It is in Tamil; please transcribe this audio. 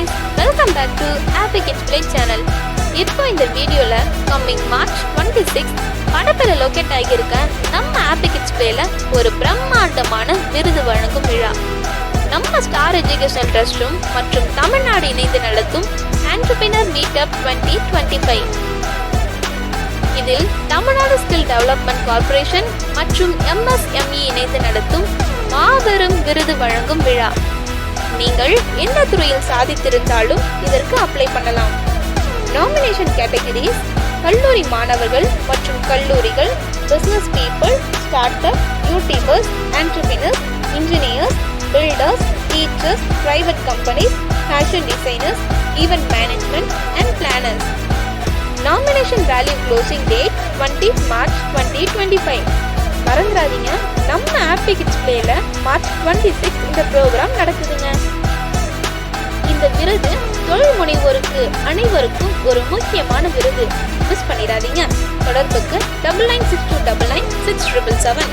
Friends welcome back to happy Kids Play channel இப்போ இந்த வீடியோவில் கம்மிங் மார்ச் டுவெண்ட்டி சிக்ஸ் படப்பில் லொக்கேட் ஆகியிருக்க நம்ம ஹாப்பி கிட்ஸ் பிளேல ஒரு பிரம்மாண்டமான விருது வழங்கும் விழா. நம்ம ஸ்டார் எஜுகேஷன் ட்ரஸ்டும் மற்றும் தமிழ்நாடு இணைந்து நடத்தும் entrepreneur meetup twenty twenty five இதில் தமிழ்நாடு ஸ்கில் டெவலப்மெண்ட் கார்ப்பரேஷன் மற்றும் எம்எஸ்எம்இ இணைந்து நடத்தும் மாபெரும் விருது வழங்கும் விழா. நீங்கள் எந்த துறையில் சாதித்திருந்தாலும் இதற்கு அப்ளை பண்ணலாம். நாமினேஷன் கேட்டகரிஸ் கல்லூரி மாணவர்கள் மற்றும் கல்லூரிகள் business people start up youtubers entrepreneurs engineers builders teachers private companies fashion designers event management and planners nomination value closing date twenty March twenty twenty five மறந்துடாதீங்க. நம்ம ஹாப்பி கிட்ஸ் பிளேல மார்ச் டுவெண்ட்டி சிக்ஸ் இந்த ப்ரோக்ராம் நடக்குதுங்க. இந்த விருது தொழில் முனைவோருக்கு அனைவருக்கும் ஒரு முக்கியமான விருது. மிஸ் பண்ணிடாதீங்க. தொடர்புக்கு double nine six two double nine six triple seven